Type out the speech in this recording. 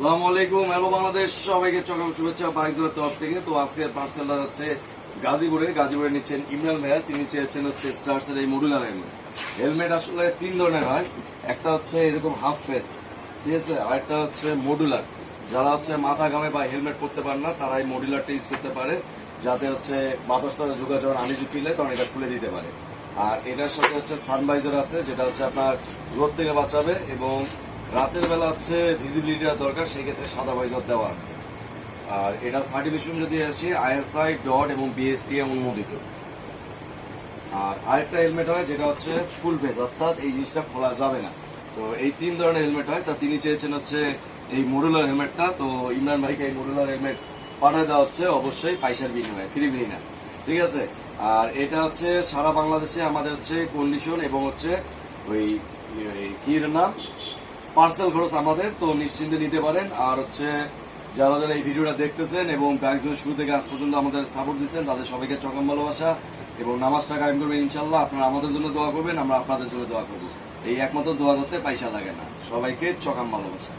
আসসালামু আলাইকুম, হ্যালো বাংলাদেশ, সবাইকে চকাম শুভেচ্ছা বাইকজোরের তরফ থেকে। তো আজকের পার্সেলটা হচ্ছে গাজীপুরে। গাজীপুরে নিচ্ছেন ইমরান ভাইয়া, তিনি চেয়েছেন হচ্ছে স্টার্সের এই মডুলার হেলমেট হেলমেট আসলে তিন ধরনের হয়। একটা হচ্ছে এরকম হাফ ফেস ঠিক আছে? আর একটা হচ্ছে মডুলার। যারা হচ্ছে মাথা ঘামে বা হেলমেট পরতে পারে না, তারা এই মডুলারটা ইউজ করতে পারে। যাতে হচ্ছে বাতাসটা যোগাযোগ আনিজি ফিলে তখন এটা খুলে দিতে পারে। আর এটার সাথে হচ্ছে সানভাইজার আছে, যেটা হচ্ছে আপনার রোদ থেকে বাঁচাবে এবং রাতের বেলা হচ্ছে ভিজিবিলিটির দরকার সেই ক্ষেত্রে সাদা ভাইজার দেওয়া আছে। আর এটা সার্টিফিকেশন যদি আসে আইএসআই ডট এবং বিএসটিএম অনুমোদিত। আর আরেকটা হেলমেট হয়, যেটা হচ্ছে ফুল ফেস অর্থাৎ এই জিনিসটা খোলা যাবে না। তো এই তিন ধরনের হেলমেট হয়, তা তিনি চেয়েছেন হচ্ছে এই মডুলার হেলমেটটা তো ইমরান ভাইকে এই মডুলার হেলমেট পাঠিয়ে দেওয়া হচ্ছে, অবশ্যই পয়সার বিনিময়ে, ফ্রি ফ্রি না ঠিক আছে? আর এটা হচ্ছে সারা বাংলাদেশে আমাদের হচ্ছে কন্ডিশন এবং হচ্ছে ওই কি নাম? পার্সেল খরচ আমাদের, তো নিশ্চিন্তে নিতে পারেন। আর হচ্ছে, যারা যারা এই ভিডিওটা দেখতেছেন এবং ব্যাংকজনের শুরু থেকে আজ পর্যন্ত আমাদের সাপোর্ট দিচ্ছেন, তাদের সবাইকে চকম ভালোবাসা এবং নামাজটা কায়েম করবেন ইনশাল্লাহ আপনারা আমাদের জন্য দোয়া করবেন, আমরা আপনাদের জন্য দোয়া করব। এই একমাত্র দোয়া করতে পয়সা লাগে না। সবাইকে চকাম ভালোবাসা।